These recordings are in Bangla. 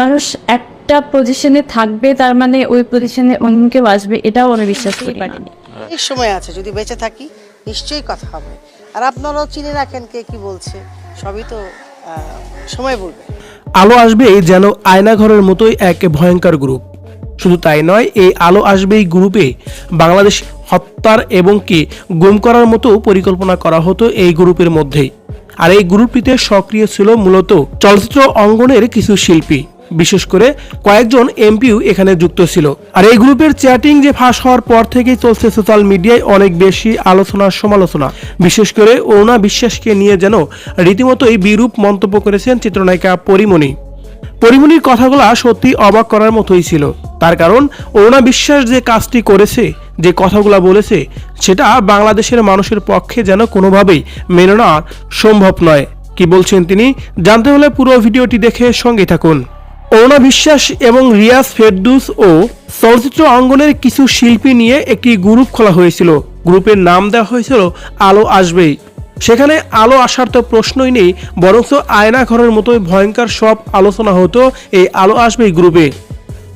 মানুষ একটা পজিশনে থাকবে তার মানে ওই পজিশনে অন্য কেউ আসবে এটাও আমি বিশ্বাস করি না। অনেক সময় আছে যদি বেঁচে থাকি নিশ্চয়ই কথা হবে। আর আপনারাও চিনে রাখেন কে কি বলছে সবই তো সময় বলবে। আলো আসবে যেন আয়নাঘরের মতোই এক ভয়ঙ্কর গ্রুপ। শুধু তাই নয় এই আলো আসবে এই গ্রুপে বাংলাদেশ হত্যার এবং কি গুম করার মতো পরিকল্পনা করা হতো এই গ্রুপের মধ্যেই। আর এই গ্রুপটিতে সক্রিয় ছিল মূলত চলচ্চিত্র অঙ্গনের কিছু শিল্পী। বিশেষ করে কয়েকজন এমপিও এখানে যুক্ত ছিল। আর এই গ্রুপের চ্যাটিং যে ফাঁস হওয়ার পর থেকেই চলছে সোশ্যাল মিডিয়ায় অনেক বেশি আলোচনা, সমালোচনা। বিশেষ করে অরুণা বিশ্বাসকে নিয়ে যেন রীতিমতোই বিরূপ মন্তব্য করেছেন চিত্রনায়িকা পরিমণি। পরিমণির কথাগুলো সত্যি অবাক করার মতোই ছিল। তার কারণ, অরুণা বিশ্বাস যে কাজটি করেছে, যে কথাগুলো বলেছে, সেটা বাংলাদেশের মানুষের পক্ষে যেন কোনোভাবেই মেনে নেওয়া সম্ভব নয়। কি বলছেন তিনি? জানতে হলে পুরো ভিডিওটি দেখে সঙ্গে থাকুন। অরুণা বিশ্বাস এবং রিয়াজ ফেরদুস ও চলচ্চিত্র অঙ্গনের কিছু শিল্পী নিয়ে একটি গ্রুপ খোলা হয়েছিল। গ্রুপের নাম দেওয়া হয়েছিল আলো আসবেই। সেখানে আলো আসার তো প্রশ্নই নেই, বরঞ্চ আয়না ঘরের মতোই ভয়ঙ্কর সব আলোচনা হতো এই আলো আসবেই গ্রুপে।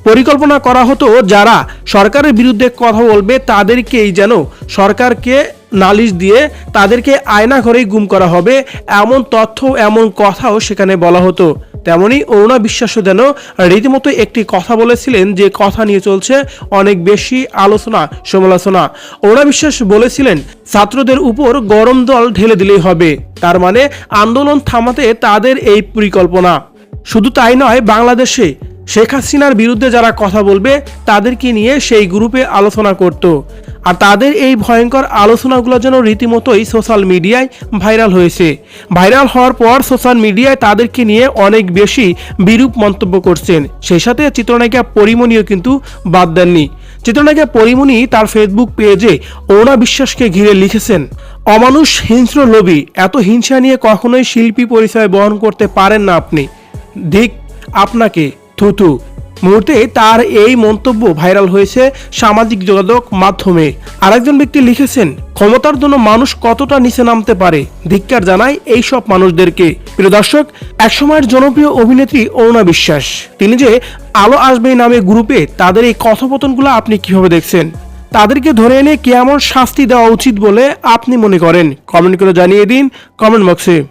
পরিকল্পনা করা হতো যারা সরকারের বিরুদ্ধে কথা বলবে তাদেরকেই যেন সরকারকে নালিশ দিয়ে তাদেরকে আয়না ঘরেই গুম করা হবে, এমন তথ্য, এমন কথাও সেখানে বলা হতো। তেমনি অরুণা বিশ্বাসও যেন রীতিমতো একটি কথা বলেছিলেন যে কথা নিয়ে চলছে অনেক বেশি আলোচনা, সমালোচনা। অরুণা বিশ্বাস বলেছিলেন, ছাত্রদের উপর গরম দল ঢেলে দিলেই হবে। তার মানে আন্দোলন থামাতে তাদের এই পরিকল্পনা। শুধু তাই নয়, বাংলাদেশে শেখ হাসিনার বিরুদ্ধে যারা কথা বলবে, তাদেরকে নিয়ে সেই গ্রুপে আলোচনা করত। আর তাদের এই ভয়ঙ্কর আলোচনাগুলো যেন রীতিমতোই সোশ্যাল মিডিয়ায় ভাইরাল হয়েছে। ভাইরাল হওয়ার পর সোশ্যাল মিডিয়ায় তাদেরকে নিয়ে অনেক বেশি বিরূপ মন্তব্য করছেন। সেই সাথে চিত্রনায়িকা পরিমণিও কিন্তু বাদ দেননি। চিত্রনায়িকা পরিমণি তার ফেসবুক পেজে অরুণা বিশ্বাসকে ঘিরে লিখেছেন, অমানুষ হিংস্র লোভী, এত হিংসা নিয়ে কখনোই শিল্পী পরিচয় বহন করতে পারেন না আপনি। দিক আপনাকে। থুতু। মুহূর্তে তার এই মন্তব্য ভাইরাল হয়েছে সামাজিক যোগাযোগ মাধ্যমে। আরেকজন ব্যক্তি লিখেছেন, ক্ষমতার জন্য মানুষ কতটা নিচে নামতে পারে? ধিক্কার জানায় এই সব মানুষদেরকে। প্রিয় দর্শক, একসময়ের জনপ্রিয় অভিনেত্রী অরুণা বিশ্বাস। তিনি যে আলো আসবে নামে গ্রুপে, তাদের এই কথোপকথনগুলো আপনি কীভাবে দেখছেন? তাদেরকে ধরে এনে কেমন শাস্তি দেওয়া উচিত বলে আপনি মনে করেন? কমেন্ট করে জানিয়ে দিন কমেন্ট বক্সে।